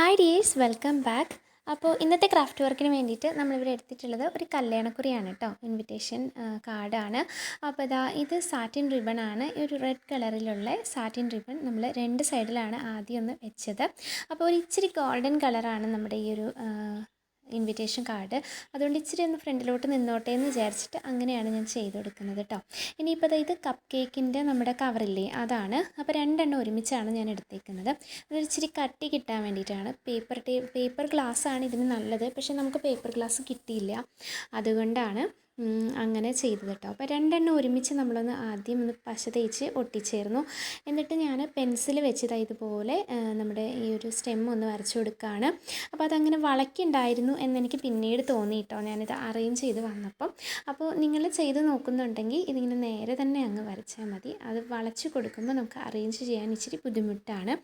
Hi dears welcome back അപ്പോൾ ഇന്നത്തെ craft വർക്കിന് വേണ്ടിയിട്ട് നമ്മളിവിടെ എടുത്തിട്ടുള്ളത് ഒരു കല്യാണക്കുറിയാണ് കേട്ടോ ഇൻവിറ്റേഷൻ കാർഡാണ് അപ്പോൾ ഇതാ ഇത് സാറ്റിൻ റിബൺ ആണ്. ഒരു റെഡ് കളറിലുള്ള സാറ്റിൻ റിബൺ നമ്മൾ രണ്ട് സൈഡിലാണ് ആദ്യം ഒന്ന് വെച്ചത്. അപ്പോൾ ഒരു ഇച്ചിരി ഗോൾഡൻ കളറാണ് നമ്മുടെ ഈ ഒരു ഇൻവിറ്റേഷൻ കാർഡ് അതുകൊണ്ട് ഇച്ചിരി ഒന്ന് ഫ്രണ്ടിലോട്ട് നിന്നോട്ടെ എന്ന് വിചാരിച്ചിട്ട് അങ്ങനെയാണ് ഞാൻ ചെയ്ത് കൊടുക്കുന്നത് കേട്ടോ ഇനിയിപ്പോൾ ഇത് കപ്പ് കേക്കിന്റെ നമ്മുടെ കവറില്ലേ അതാണ്. അപ്പോൾ രണ്ടെണ്ണം ഒരുമിച്ചാണ് ഞാൻ എടുത്തേക്കുന്നത്. അതൊരു ഇച്ചിരി കട്ടി കിട്ടാൻ വേണ്ടിയിട്ടാണ്. പേപ്പർ ടേ പേപ്പർ ഗ്ലാസ് ആണ് ഇതിന് നല്ലത്. പക്ഷേ നമുക്ക് പേപ്പർ ഗ്ലാസ് കിട്ടിയില്ല. അതുകൊണ്ടാണ്. അങ്ങനെ ചെയ്തത് കേട്ടോ. അപ്പോൾ രണ്ടെണ്ണം ഒരുമിച്ച് നമ്മളൊന്ന് ആദ്യം ഒന്ന് പശ തേച്ച് ഒട്ടിച്ചേർന്നു. എന്നിട്ട് ഞാൻ പെൻസിൽ വെച്ചത് ഇതുപോലെ നമ്മുടെ ഈ ഒരു സ്റ്റെം ഒന്ന് വരച്ചു കൊടുക്കുകയാണ് അപ്പോൾ അതങ്ങനെ വളക്കുണ്ടായിരുന്നു എന്നെനിക്ക് പിന്നീട് തോന്നി കേട്ടോ. ഞാനിത് അറേഞ്ച് ചെയ്ത് വന്നപ്പം. അപ്പോൾ നിങ്ങൾ ചെയ്ത് നോക്കുന്നുണ്ടെങ്കിൽ ഇതിങ്ങനെ നേരെ തന്നെ അങ്ങ് വരച്ചാൽ മതി. അത് വളച്ച് കൊടുക്കുമ്പോൾ നമുക്ക് അറേഞ്ച് ചെയ്യാൻ ഇച്ചിരി ബുദ്ധിമുട്ടാണ്.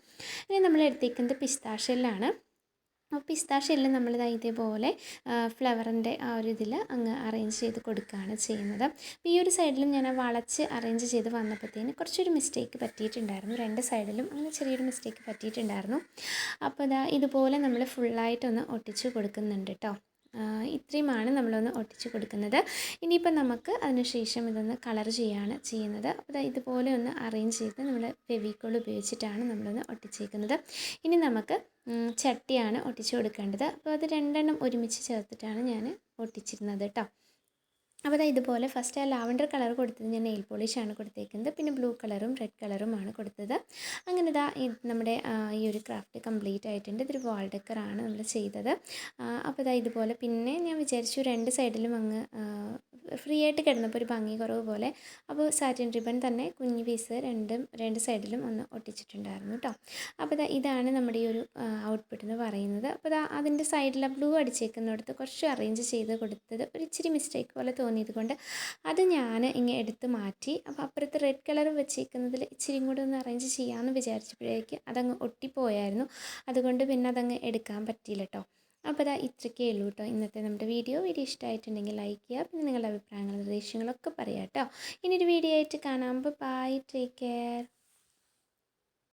ഇനി നമ്മൾ എടുത്തേക്കുന്നത് പിസ്താഷ്യലാണ് അപ്പോൾ പിസ്താഷ്യയിൽ നമ്മളിതാ ഇതേപോലെ ഫ്ലവറിന്റെ ആ ഒരു ഇതിൽ അങ്ങ് അറേഞ്ച് ചെയ്ത് കൊടുക്കുകയാണ് ചെയ്യുന്നത്. അപ്പോൾ ഈ ഒരു സൈഡിലും ഞാൻ വളച്ച് അറേഞ്ച് ചെയ്ത് വന്നപ്പോഴത്തേന് കുറച്ചൊരു മിസ്റ്റേക്ക് പറ്റിയിട്ടുണ്ടായിരുന്നു. രണ്ട് സൈഡിലും അങ്ങനെ ചെറിയൊരു മിസ്റ്റേക്ക് പറ്റിയിട്ടുണ്ടായിരുന്നു. അപ്പോൾ ഇതാ ഇതുപോലെ നമ്മൾ ഫുള്ളായിട്ടൊന്ന് ഒട്ടിച്ച് കൊടുക്കുന്നുണ്ട് കേട്ടോ ഇത്രയുമാണ് നമ്മളൊന്ന് ഒട്ടിച്ച് കൊടുക്കുന്നത്. ഇനിയിപ്പോൾ നമുക്ക് അതിനുശേഷം ഇതൊന്ന് കളർ ചെയ്യുകയാണ് ചെയ്യുന്നത്. അപ്പോൾ ഇതുപോലെ ഒന്ന് അറേഞ്ച് ചെയ്ത് നമ്മൾ ഫെവിക്കോൾ ഉപയോഗിച്ചിട്ടാണ് നമ്മളൊന്ന് ഒട്ടിച്ചേക്കുന്നത്. ഇനി നമുക്ക് ചട്ടിയാണ് ഒട്ടിച്ച് കൊടുക്കേണ്ടത്. അപ്പോൾ അത് രണ്ടെണ്ണം ഒരുമിച്ച് ചേർത്തിട്ടാണ് ഞാൻ ഒട്ടിച്ചിരുന്നത് കേട്ടോ. അപ്പോൾ ഇതുപോലെ ഫസ്റ്റ് ആ ലാവൻഡർ കളർ കൊടുത്തത് ഞാൻ നെയിൽ പോളിഷാണ് കൊടുത്തേക്കുന്നത്. പിന്നെ ബ്ലൂ കളറും റെഡ് കളറുമാണ് കൊടുത്തത്. അങ്ങനെ ഇതാ നമ്മുടെ ഈ ഒരു ക്രാഫ്റ്റ് കംപ്ലീറ്റ് ആയിട്ടുണ്ട്. ഇതൊരു വാൾ ഡെക്കറാണ് നമ്മൾ ചെയ്തത്. അപ്പോൾ ഇതാ ഇതുപോലെ. പിന്നെ ഞാൻ വിചാരിച്ചു രണ്ട് സൈഡിലും അങ്ങ് ഫ്രീ ആയിട്ട് കിടന്നപ്പോൾ ഒരു ഭംഗി കുറവ് പോലെ അപ്പോൾ സാറ്റിൻ റിബൺ തന്നെ കുഞ്ഞു പീസ് രണ്ടും രണ്ട് സൈഡിലും ഒന്ന് ഒട്ടിച്ചിട്ടുണ്ടായിരുന്നു കേട്ടോ അപ്പോൾ ഇതാണ് നമ്മുടെ ഈ ഒരു ഔട്ട്പുട്ട് എന്ന് പറയുന്നത്. അപ്പോൾ അതിന്റെ സൈഡിൽ ബ്ലൂ അടിച്ചേക്കുന്നിടത്ത് കുറച്ച് അറേഞ്ച് ചെയ്ത് കൊടുത്തത് ഒരു ഇച്ചിരി മിസ്റ്റേക്ക് പോലെ തോന്നിയത് കൊണ്ട് അത് ഞാൻ ഇങ്ങനെ എടുത്ത് മാറ്റി. അപ്പോൾ അപ്പുറത്ത് റെഡ് കളർ വെച്ചേക്കുന്നതിൽ ഇച്ചിരി കൂടെ ഒന്ന് അറേഞ്ച് ചെയ്യാമെന്ന് വിചാരിച്ചപ്പോഴേക്ക് അതങ്ങ് ഒട്ടിപ്പോയായിരുന്നു. അതുകൊണ്ട് പിന്നെ അതങ്ങ് എടുക്കാൻ പറ്റിയില്ല കേട്ടോ അപ്പോൾ അതാ ഇത്രയ്ക്കേ ഉള്ളൂ കേട്ടോ ഇന്നത്തെ നമ്മുടെ വീഡിയോ. വീഡിയോ ഇഷ്ടമായിട്ടുണ്ടെങ്കിൽ ലൈക്ക് ചെയ്യുക. പിന്നെ നിങ്ങളുടെ അഭിപ്രായങ്ങളും നിർദ്ദേശങ്ങളൊക്കെ പറയാം കേട്ടോ. ഇനി ഒരു വീഡിയോ ആയിട്ട് കാണാം. Bye take care